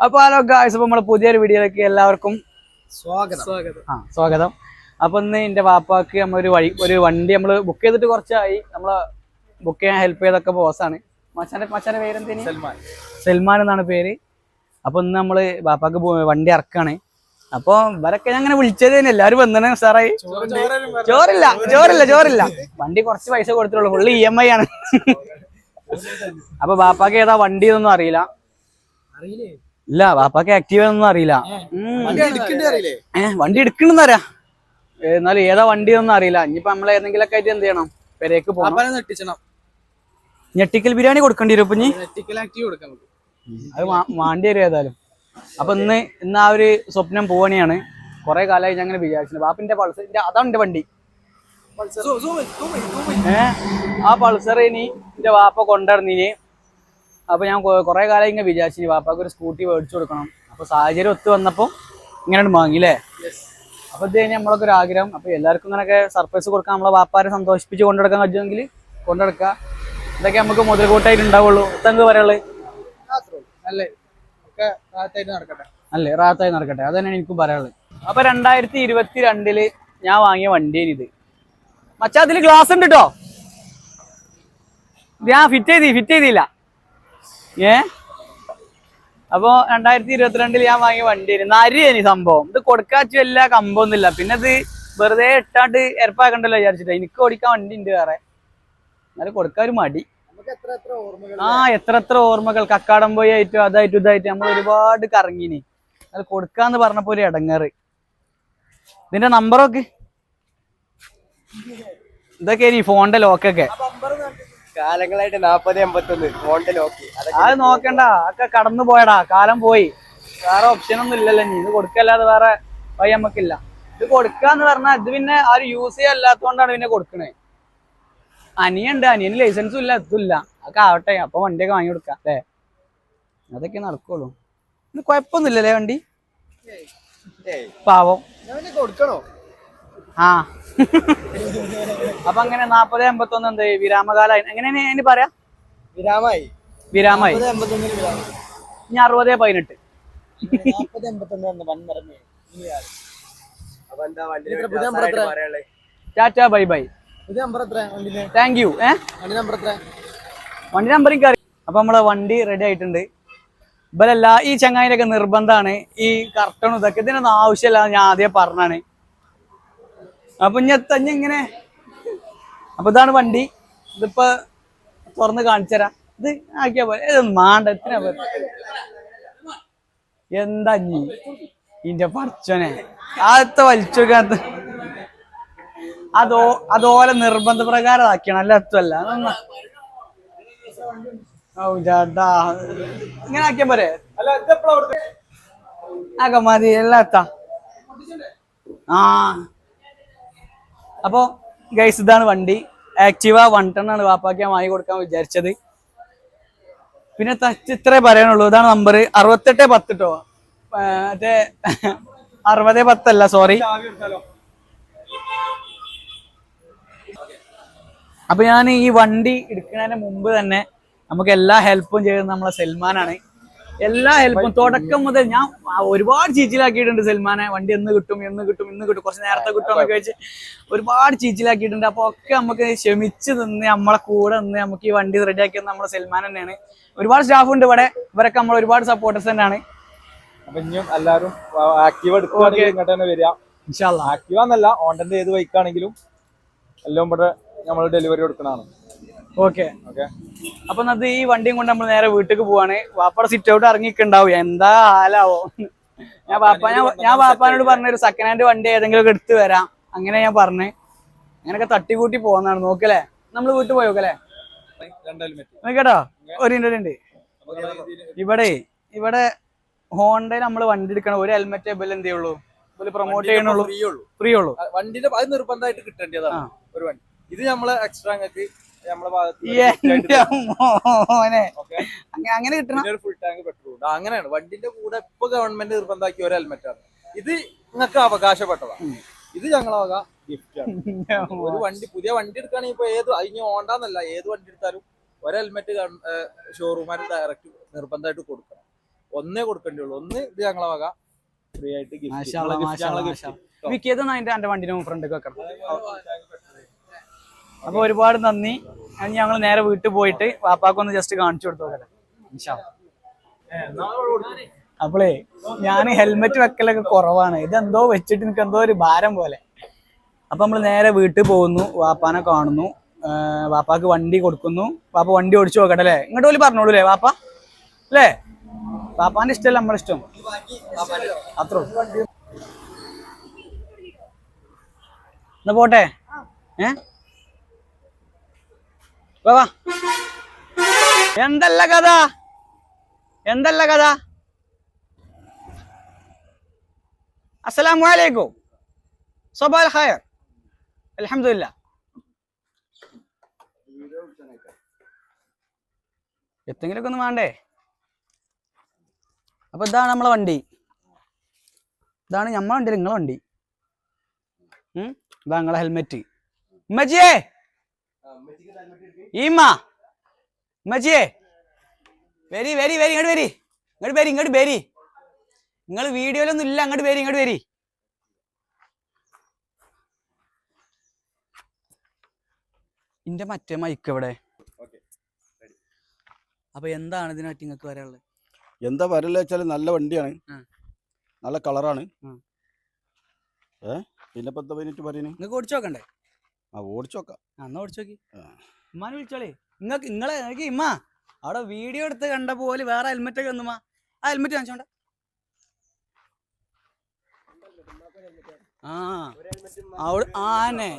അപ്പൊ hello guys അപ്പൊ നമ്മളെ പുതിയൊരു വീഡിയോയിലേക്ക് എല്ലാവർക്കും സ്വാഗതം. സ്വാഗതം. ആ സ്വാഗതം. അപ്പൊ ഇന്ന് എന്റെ വാപ്പാക്ക് നമ്മളൊരു ഒരു വഴി ഒരു വണ്ടി നമ്മൾ ബുക്ക് ചെയ്തിട്ട് കുറച്ചായി. നമ്മളെ ബുക്ക് ചെയ്യാൻ ഹെൽപ്പ് ചെയ്തൊക്കെ ബോസാണ് മച്ചാന്റെ മച്ചാന്റെ പേരെന്തേനി? സൽമാൻ. സൽമാൻ എന്നാണ് പേര്. അപ്പൊ ഇന്ന് നമ്മൾ വാപ്പാക്ക് വണ്ടി ഇറക്കാണ്. അപ്പൊ ഇവരൊക്കെ ഞാൻ അങ്ങനെ വിളിച്ചത് തന്നെ. എല്ലാരും വന്നേ സാറായി ചോറില്ല ചോറില്ല ചോറില്ല. വണ്ടി കുറച്ച് പൈസ കൊടുത്തിട്ടുള്ളൂ. ഫുള്ള് ഇ എം ഐ ആണ്. അപ്പൊ ബാപ്പാക്ക് ഏതാ വണ്ടി എന്നൊന്നും അറിയില്ല. അറിയില്ലേ? ഇല്ല ബാപ്പാക്ക് ആക്റ്റീവ് ഒന്നും അറിയില്ല. വണ്ടി ഏഹ് എടുക്കണെന്ന് അറിയാ എന്നാലും ഏതാ വണ്ടി ഒന്നും അറിയില്ല. ഇനിയിപ്പോ നമ്മളെ ഏതെങ്കിലുമൊക്കെ ആയിട്ട് എന്ത് ചെയ്യണം? പെരേക്ക് പോകണം ഞെട്ടിക്കൽ ബിരിയാണി കൊടുക്കേണ്ടി വരും ഇനി? അത് വാണ്ടി വരും ഏതായാലും. അപ്പൊ ഇന്ന് ഇന്ന് ആ ഒരു സ്വപ്നം പോവണിയാണ്. കുറെ കാലമായി ഞാൻ അങ്ങനെ വിചാരിച്ചു ബാപ്പിന്റെ പൾസർ അതാണ് എന്റെ വണ്ടി. ഏഹ് ആ പൾസർ ഇനി എന്റെ വാപ്പ കൊണ്ടുവന്നിനി. അപ്പൊ ഞാൻ കുറേ കാലം ഇങ്ങനെ വിചാരിച്ചു വാപ്പാക്ക് ഒരു സ്കൂട്ടി മേടിച്ചു കൊടുക്കണം. അപ്പോൾ സാഹചര്യം ഒത്തു വന്നപ്പോൾ ഇങ്ങനെ വാങ്ങിയില്ലേ അല്ലേ അപ്പൊ ഇത് കഴിഞ്ഞാൽ നമ്മളൊക്കെ ഒരു ആഗ്രഹം. അപ്പോൾ എല്ലാവർക്കും ഇങ്ങനെയൊക്കെ സർപ്രൈസ് കൊടുക്കാൻ നമ്മളെ വാപ്പാരെ സന്തോഷിപ്പിച്ച് കൊണ്ടെടുക്കാൻ പറ്റുമെങ്കിൽ കൊണ്ടെടുക്കുക ഇതൊക്കെ നമുക്ക് മുതൽക്കൂട്ടായിട്ട് ഉണ്ടാവുള്ളൂ. എന്ത് പറയുള്ളത് അല്ലേ. ഒക്കെ നടക്കട്ടെ. അല്ലേ റാത്തായി നടക്കട്ടെ. അത് തന്നെയാണ് എനിക്കും പറയാനുള്ളത്. അപ്പൊ രണ്ടായിരത്തി ഇരുപത്തി രണ്ടിൽ ഞാൻ വാങ്ങിയ വണ്ടിയാണ് ഇത്. മച്ചാ അതിൽ ഗ്ലാസ് ഉണ്ട് കേട്ടോ ഞാൻ ഫിറ്റ് ചെയ്തി ഫിറ്റ് ചെയ്തില്ല. ഏ? അപ്പോ രണ്ടായിരത്തി ഇരുപത്തിരണ്ടിൽ ഞാൻ വാങ്ങിയ വണ്ടിയായിരുന്നു. ഈ സംഭവം. ഇത് കൊടുക്കാച്ചു എല്ലാ കമ്പൊന്നുമില്ല. പിന്നെ ഇത് വെറുതെ ഇട്ടാണ്ട് എരപ്പാക്കണ്ടല്ലോ വിചാരിച്ചിട്ട്. എനിക്ക് ഓടിക്കാൻ വണ്ടി ഉണ്ട് വേറെ. എന്നാലും കൊടുക്കാൻ ഒരു മടി. ആ എത്ര എത്ര ഓർമ്മകൾ. കക്കാടം പോയി ആയിട്ടും അതായിട്ടും ഇതായിട്ടും നമ്മൾ ഒരുപാട് കറങ്ങിനി. അത് കൊടുക്കാന്ന് പറഞ്ഞപ്പോ ഒരു ഇടങ്ങറ് ഇതിന്റെ നമ്പറൊക്കെ ഇതൊക്കെ ഈ ഫോണിന്റെ ലോക്കൊക്കെ കാലങ്ങളായിട്ട് നാപ്പത് എൺപത്തൊന്ന്. ഫോണിന്റെ ലോക്ക് അത് നോക്കണ്ട. ഒക്കെ കടന്നു പോയടാ. കാലം പോയി. വേറെ ഓപ്ഷൻ ഒന്നും ഇല്ലല്ലോ നീ ഇത് കൊടുക്കല്ലാതെ വേറെ വഴി നമുക്കില്ല ഇത് കൊടുക്കാന്ന് പറഞ്ഞാൽ ഇത് പിന്നെ ആരും യൂസ് ചെയ്യാല്ലാത്തോണ്ടാണ് പിന്നെ കൊടുക്കണേ. അനിയുണ്ട്. അനിയന് ലൈസൻസും ഇല്ല ഇതും ഇല്ല. അതൊക്കെ ആവട്ടെ. അപ്പൊ വണ്ടിയൊക്കെ വാങ്ങി കൊടുക്കാം അല്ലേ? അതൊക്കെ നടക്കുള്ളൂ. കുഴപ്പമൊന്നുമില്ലല്ലേ വണ്ടി? പാവം. കൊടുക്കണോ? ആ. അപ്പൊ അങ്ങനെ നാപ്പത് എൺപത്തൊന്ന് എന്ത് വിരാമകാല എങ്ങനെയാണ് അതിന് പറയാ? വിരാമായി വിരാമായി ഇനി അറുപത് പതിനെട്ട്. Tata bye bye. Thank you ഏ? വണ്ടി നമ്പർ എത്ര? വണ്ടി നമ്പർ എനിക്ക് അറിയാം അപ്പൊ നമ്മളെ വണ്ടി റെഡി ആയിട്ടുണ്ട്. ഇവരല്ല ഈ ചങ്ങായിനൊക്കെ നിർബന്ധമാണ് ഈ കർട്ടണും ഇതൊക്കെ ഇതിനൊന്നും ആവശ്യമില്ല ഞാൻ ആദ്യം പറഞ്ഞാണ് അപ്പൊ ഇനി എത്തഞ്ഞ ഇങ്ങനെ അപ്പൊ ഇതാണ് വണ്ടി. ഇതിപ്പോ തുറന്ന് കാണിച്ചു തരാം ഇത് ആക്കിയാ പോലെ മാണ്ട എത്ര എന്താ നീ ഇന്റെ പഠിച്ചോനെ ആദ്യത്തെ വലിച്ചോക്കാത്ത. അതോ അതുപോലെ നിർബന്ധ പ്രകാരം ആക്കിയാണ് അല്ല ചേട്ടാ ഇങ്ങനെ ആക്കിയാ പോരെ. ആക്ക മതി എല്ലാ ആ. അപ്പോ ഗൈസ് ഇതാണ് വണ്ടി. ആക്റ്റീവ വൺ ടൺ ആണ് ഞാൻ വാങ്ങി കൊടുക്കാൻ വിചാരിച്ചത്. പിന്നെ തച്ച് ഇത്രേ പറയാനുള്ളൂ. ഇതാണ് നമ്പർ അറുപത്തെട്ട് പത്ത് കേട്ടോ മറ്റേ അറുപത് പത്തല്ല സോറി അപ്പൊ ഞാൻ ഈ വണ്ടി എടുക്കുന്നതിന് മുമ്പ് തന്നെ നമുക്ക് എല്ലാ ഹെൽപ്പും ചെയ്യുന്നത് നമ്മളെ സൽമാനാണ്. എല്ലാ ഹെൽപ്പും തുടക്കം മുതൽ ഞാൻ ഒരുപാട് ചീച്ചിലാക്കിയിട്ടുണ്ട് സൽമാനെ. വണ്ടി എന്ന് കിട്ടും എന്ന് കിട്ടും ഇന്ന് കിട്ടും. കുറച്ച് നേരത്തെ കിട്ടും എന്നൊക്കെ വെച്ച് ഒരുപാട് ചീച്ചിലാക്കിയിട്ടുണ്ട്. അപ്പൊ ഒക്കെ നമുക്ക് ക്ഷമിച്ച് നിന്ന് നമ്മളെ കൂടെ നിന്ന് നമുക്ക് ഈ വണ്ടി റെഡിയാക്കിയത് നമ്മുടെ സൽമാൻ തന്നെയാണ്. ഒരുപാട് സ്റ്റാഫ് ഉണ്ട് ഇവിടെ. ഇവരൊക്കെ നമ്മൾ ഒരുപാട് സപ്പോർട്ടേഴ്സ് തന്നെയാണ്. അപ്പൊ ഇനിയും എല്ലാരും ആക്റ്റീവ് എടുക്കുകയാണെങ്കിൽ ഇങ്ങോട്ട് തന്നെ വരിക. ഇൻഷാല്ലാ ആക്റ്റീവ് എന്നല്ല ഓണ്ടന്റെ ഏത് ബൈക്കാണെങ്കിലും എല്ലാം ഇവിടെ നമ്മൾ ഡെലിവറി കൊടുക്കുന്നതാണ്. ഓക്കെ. ഓക്കെ. അപ്പൊ അത് ഈ വണ്ടിയും കൊണ്ട് നമ്മൾ നേരെ വീട്ടിലേക്ക് പോവാണ്. വാപ്പയുടെ സിറ്റ് ഔട്ട് ഇറങ്ങിക്കുണ്ടാവും എന്താ ഹാലാവോ ഞാൻ വാപ്പ ഞാൻ ഞാൻ വാപ്പാനോട് പറഞ്ഞ ഒരു സെക്കൻഡ് ഹാൻഡ് വണ്ടി ഏതെങ്കിലും ഒക്കെ എടുത്തു വരാം. അങ്ങനെ ഞാൻ പറഞ്ഞു. അങ്ങനെയൊക്കെ തട്ടിക്കൂട്ടി പോകുന്നതാണ് നോക്കല്ലേ? നമ്മൾ വീട്ടിൽ പോയി നോക്കല്ലേ? രണ്ട് ഹെൽമെറ്റ് നോക്കട്ടോ ഒരു മിനിറ്റ് ഉണ്ട് ഇവിടെ ഇവിടെ ഹോണ്ടയിൽ നമ്മൾ വണ്ടി എടുക്കണം ഒരു ഹെൽമെറ്റ് ബിൽ എന്തേ ഉള്ളൂ പ്രൊമോട്ട് ചെയ്യണുള്ളൂ. ഫ്രീ ഉള്ളൂ. ഫ്രീ ഉള്ളൂ. ആ, വണ്ടിന്റെ അത് നിർബന്ധമായിട്ട് കിട്ടേണ്ടതാണ് ഒരു വണ്ടി. ഇത് നമ്മളെ എക്സ്ട്രാ നമ്മളെ ഭാഗത്ത് മോനെ. അങ്ങനെ കിട്ടണം. ഫുൾ ടാങ്ക് പെട്രോൾ അങ്ങനെയാണ്. വണ്ടിന്റെ കൂടെ ഇപ്പൊ ഗവൺമെന്റ് നിർബന്ധമാക്കിയ ഒരു ഹെൽമെറ്റ് ആണ്. ഇത് നിങ്ങൾക്ക് അവകാശപ്പെട്ടതാണ്. ഇത് ഞങ്ങളെ ഗിഫ്റ്റാണ് ഗിഫ്റ്റ് ആണ്. ഒരു വണ്ടി പുതിയ വണ്ടി എടുക്കുകയാണെങ്കിൽ ഇപ്പൊ ഏത് അതിന് ഓണ്ടാന്നല്ല. ഏത് വണ്ടി എടുത്താലും ഒരു ഹെൽമെറ്റ് ഷോറൂമാർ ഡയറക്റ്റ് നിർബന്ധമായിട്ട് കൊടുക്കണം. ഒന്നേ കൊടുക്കേണ്ടി ഉള്ളൂ. ഒന്ന് ഇത് ഞങ്ങളെ ഫ്രീ ആയിട്ട് ഗിഫ്റ്റ് ഗിഫ്റ്റ് അല്ലാ, ഞങ്ങളെ gift, മാഷാ ഞങ്ങളെ അല്ലാ, gift. മാഷാ വിക്കിയത് അതിന്റെ എന്റെ വണ്ടിന്റെ ഫ്രണ്ടിൽ വെക്കണം. അപ്പൊ ഒരുപാട് നന്ദി. ഞങ്ങൾ നേരെ വീട്ടിൽ പോയിട്ട് വാപ്പാക്കൊന്ന് ജസ്റ്റ് കാണിച്ചു കൊടുത്തു ഇൻഷാ. അപ്പളേ ഞാൻ ഹെൽമെറ്റ് വെക്കലൊക്കെ കുറവാണ്. ഇതെന്തോ വെച്ചിട്ട് എനിക്ക് എന്തോ ഒരു ഭാരം പോലെ. അപ്പൊ നമ്മൾ നേരെ വീട്ടിൽ പോകുന്നു. വാപ്പാനെ കാണുന്നു. വാപ്പാക്ക് വണ്ടി കൊടുക്കുന്നു. വാപ്പ വണ്ടി ഓടിച്ചു നോക്കട്ടെ അല്ലേ? ഇങ്ങോട്ട് പോലും പറഞ്ഞോളൂ അല്ലേ വാപ്പ? അല്ലേ? വാപ്പാന്റെ ഇഷ്ടമല്ല നമ്മുടെ ഇഷ്ടം. അത്ര. എന്നാ പോട്ടെ? ഏ? വാ. എന്തല്ല കഥ? എന്തല്ല കഥ? അസ്സലാമു അലൈക്കും സബാൽ ഖൈർ. അൽഹംദുലില്ലാ. എത്തെങ്കിലൊക്കെ ഒന്ന് വേണ്ടേ? അപ്പൊ ഇതാണ് നമ്മളെ വണ്ടി. ഇതാണ് നമ്മളെ വണ്ടി നിങ്ങളെ വണ്ടി. ഇതാ നിങ്ങളെ ഹെൽമെറ്റ്. ഉമ്മച്ചിയേ! ഈമ്മ ഉമ്മച്ചിയെ. വരി വരി വരി ഇങ്ങോട്ട് വരി. ഇങ്ങോട്ട് വരി ഇങ്ങോട്ട് വരി. നിങ്ങൾ വീഡിയോയിലൊന്നും ഇല്ല അങ്ങോട്ട് വരി ഇങ്ങോട്ട് വരി. ഇന്റെ മറ്റേ മൈക്ക് എവിടെ. അപ്പൊ എന്താണ് ഇതിനായിട്ട് നിങ്ങൾക്ക് വരാനുള്ളത്? എന്താ വരല്ല വെച്ചാൽ നല്ല വണ്ടിയാണ്. നല്ല കളറാണ്. ഏ? പിന്നെ പത്ത് പതിനെട്ട് പറയുന്നു നിങ്ങൾക്ക് ഓടിച്ചു നോക്കണ്ടേ? ആ ഓടിച്ചു നോക്കാം. ആ, എന്നാ ഓടിച്ചു ഉമ്മാനെ വിളിച്ചോളേ. നിങ്ങൾക്ക് നിങ്ങളെ ഇമ്മ അവിടെ വീഡിയോ എടുത്ത് കണ്ട പോലെ വേറെ ഹെൽമെറ്റ് ഒക്കെ ഒന്നുമാ ആ ഹെൽമെറ്റ് കാണിച്ചോണ്ട ആ അവിടെ ആനെ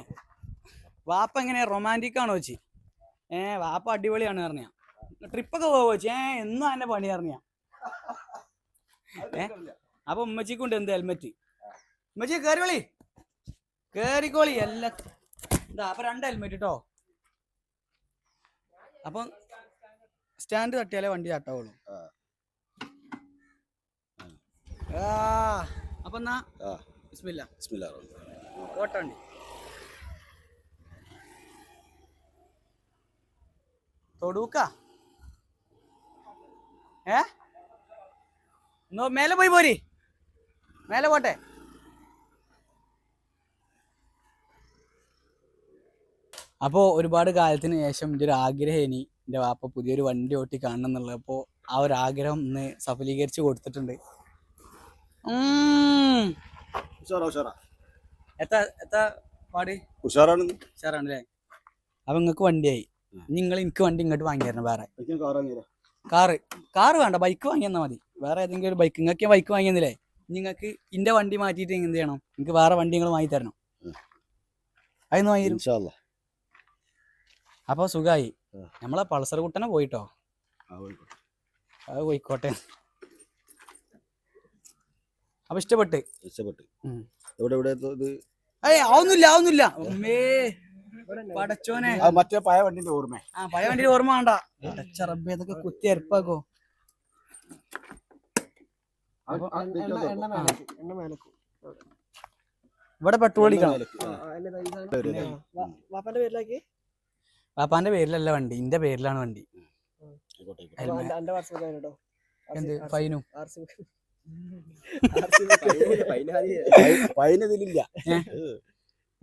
വാപ്പ എങ്ങനെ റൊമാന്റിക് ആണോ വെച്ച് ഏ വാപ്പ അടിപൊളിയാണ് പറഞ്ഞ. ട്രിപ്പൊക്കെ പോവോ വെച്ച് ഏ എന്നും അതിന്റെ പണി പറഞ്ഞ. ഏ അപ്പൊ ഉമ്മച്ചിക്കുണ്ട് എന്ത് ഹെൽമെറ്റ് ഉമ്മച്ചി കേറിക്കോളി കേറിക്കോളി എല്ലാ. ഇതാ അപ്പൊ രണ്ട് ഹെൽമെറ്റ് കേട്ടോ അപ്പം സ്റ്റാൻഡ് തട്ടിയാലേ വണ്ടി തട്ടാവുള്ളൂ. അപ്പൊ എന്നാ. ബിസ്മില്ല. ബിസ്മില്ലാ. ഓട്ടണ്ടി തൊടൂക്ക. ഏ? മേലെ പോയി പോരി. മേലെ പോട്ടെ. അപ്പോൾ ഒരുപാട് കാലത്തിന് ശേഷം എന്റെ ഒരു ആഗ്രഹം ഇനി എന്റെ വാപ്പ പുതിയൊരു വണ്ടി ഓട്ടി കാണണം എന്നുള്ളത്. അപ്പോൾ ആ ഒരു ആഗ്രഹം ഇന്ന് സഫലീകരിച്ച് കൊടുത്തിട്ടുണ്ട്. എത്താ എത്താ പാട്? ഉഷാറാണ് ഉഷാറാണല്ലേ അപ്പൊ നിങ്ങക്ക് വണ്ടിയായി. നിങ്ങൾ എനിക്ക് വണ്ടി ഇങ്ങോട്ട് വാങ്ങി തരണം വേറെ. കാറ് കാറ് വേണ്ട ബൈക്ക് വാങ്ങി തന്നാ മതി. വേറെ ഏതെങ്കിലും ഒരു ബൈക്ക് നിങ്ങൾക്ക് ബൈക്ക് വാങ്ങിയെന്നില്ലേ നിങ്ങൾക്ക് ഇന്റെ വണ്ടി മാറ്റിയിട്ട് എന്ത് ചെയ്യണം? നിങ്ങൾക്ക് വേറെ വണ്ടി നിങ്ങൾ വാങ്ങി തരണം. അതൊന്നും വാങ്ങി അപ്പൊ സുഖായി. നമ്മളെ പൾസർ കുട്ടനെ പോയിട്ടോ. അത് പോയിക്കോട്ടെ. അപ്പൊ ഇഷ്ടപ്പെട്ട്? ഇഷ്ടപ്പെട്ട്. ഉം. എവിടെ എവിടെ ഇത്? ഏയ് ആവുന്നില്ല ആവുന്നില്ല. അമ്മേ പടച്ചോനെ. മറ്റേ പഴയ വണ്ടിന്റെ ഓർമ്മ ആ പഴയ വണ്ടിന്റെ ഓർമ്മ വേണ്ട. പടച്ച റബ്ബേ ഇതൊക്കെ കുത്തി അരിപ്പാക്കോ? ഇവിടെ പെട്രോൾ അടിക്കണം വാപ്പന്റെ പേരിലേക്ക്. പാപ്പാന്റെ പേരിലല്ല വണ്ടി ഇന്റെ പേരിലാണ് വണ്ടി. എന്റെ എന്ത്? ഫൈനും?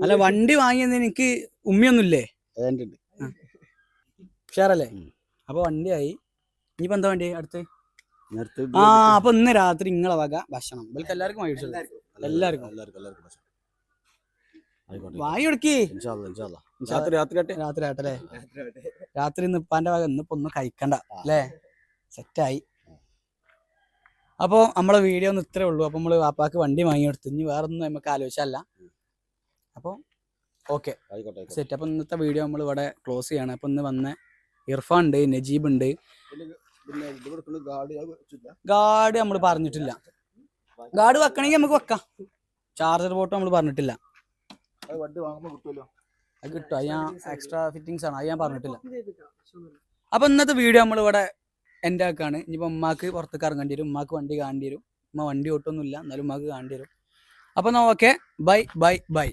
അല്ല വണ്ടി വാങ്ങിയത് എനിക്ക് ഉമ്മയൊന്നുമില്ലേ? ഉഷാറല്ലേ. അപ്പൊ വണ്ടിയായി. ഇനിയിപ്പോ എന്താ വണ്ടി അടുത്ത്? ആ അപ്പൊ ഇന്ന് രാത്രി ഇങ്ങളെ വക ഭക്ഷണം. ഇവർക്ക് എല്ലാവർക്കും വാങ്ങി എല്ലാവർക്കും. വാങ്ങി കൊടുക്കി. ഇൻഷാല്ലാ രാത്രി രാത്രി ആട്ടെ രാത്രി രാത്രി ഇന്ന് ഭാഗം ഇന്നിപ്പോ ഒന്നും കഴിക്കണ്ട അല്ലേ? സെറ്റായി. അപ്പോ നമ്മളെ വീഡിയോ ഒന്ന് ഇത്രേ ഉള്ളൂ. അപ്പൊ നമ്മൾ വാപ്പാക്ക് വണ്ടി വാങ്ങി കൊടുത്തു ഇനി വേറെ ഒന്നും നമുക്ക് ആലോചിച്ചല്ല. അപ്പൊ ഓക്കെ. സെറ്റ്. അപ്പൊ ഇന്നത്തെ വീഡിയോ നമ്മൾ ഇവിടെ ക്ലോസ് ചെയ്യണം. അപ്പൊ ഇന്ന് വന്ന ഇർഫാൻ ഉണ്ട് നജീബ് ഉണ്ട്. പിന്നെ ഇത് കൊടുക്കുന്ന ഗാർഡ് അത് വെച്ചില്ല. ഗാർഡ് നമ്മൾ പറഞ്ഞിട്ടില്ല. ഗാർഡ് വെക്കണമെങ്കിൽ നമുക്ക് വെക്കാം. ചാർജർ ബോട്ട് നമ്മൾ പറഞ്ഞിട്ടില്ല. അത് കിട്ടും. അത് ഞാൻ എക്സ്ട്രാ ഫിറ്റിങ്സ് ആണ്. അത് ഞാൻ പറഞ്ഞിട്ടില്ല. അപ്പൊ ഇന്നത്തെ വീഡിയോ നമ്മൾ ഇവിടെ എന്റെ ആക്കാണ്. ഇനിയിപ്പോൾ ഉമ്മാക്ക് പുറത്തേക്ക് ഇറങ്ങേണ്ടി വരും. ഉമ്മാക്ക് വണ്ടി കാണേണ്ടി വരും. ഉമ്മ വണ്ടി ഓട്ടൊന്നുമില്ല. എന്നാലും ഉമ്മാക്ക് കാണേണ്ടി വരും. അപ്പൊ എന്നാ ഓക്കെ ബൈ ബൈ ബൈ